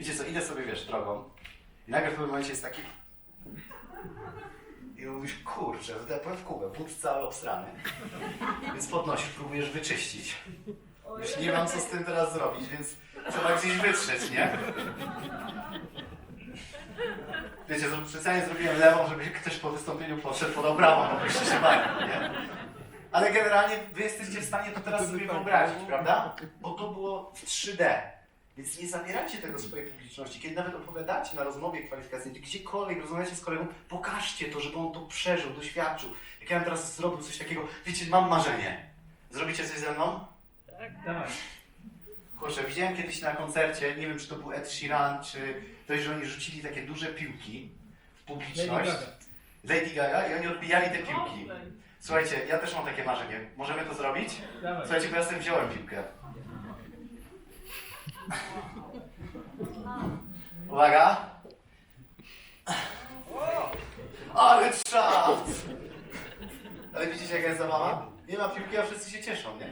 Wiecie co, idę sobie, wiesz, drogą i nagle w pewnym momencie jest taki... I mówisz, kurczę, wdepłem w kubę, wód cały obstrany. Więc podnosisz, próbujesz wyczyścić. Już nie mam co z tym teraz zrobić, więc trzeba gdzieś wytrzeć, nie? Wiecie, specjalnie zrobiłem lewą, żeby ktoś po wystąpieniu podszedł podał prawą, bo byście się bali, nie? Ale generalnie wy jesteście w stanie to teraz sobie wyobrazić, prawda? Bo to było w 3D. Więc nie zabierajcie tego swojej publiczności. Kiedy nawet opowiadacie na rozmowie kwalifikacyjnej, gdziekolwiek rozmawiacie z kolegą, pokażcie to, żeby on to przeżył, doświadczył. Jak ja bym teraz zrobił coś takiego, wiecie, mam marzenie. Zrobicie coś ze mną? Dawaj. Kurczę, widziałem kiedyś na koncercie, nie wiem czy to był Ed Sheeran, czy ktoś, że oni rzucili takie duże piłki w Lady publiczność. Gaga. Lady Gaga i oni odbijali te piłki. Słuchajcie, ja też mam takie marzenie. Możemy to zrobić? Dawaj. Słuchajcie, bo ja sobie wziąłem piłkę. Uwaga! Ale czas! Ale widzicie jaka jest zabawa? Nie ma piłki, a wszyscy się cieszą, nie?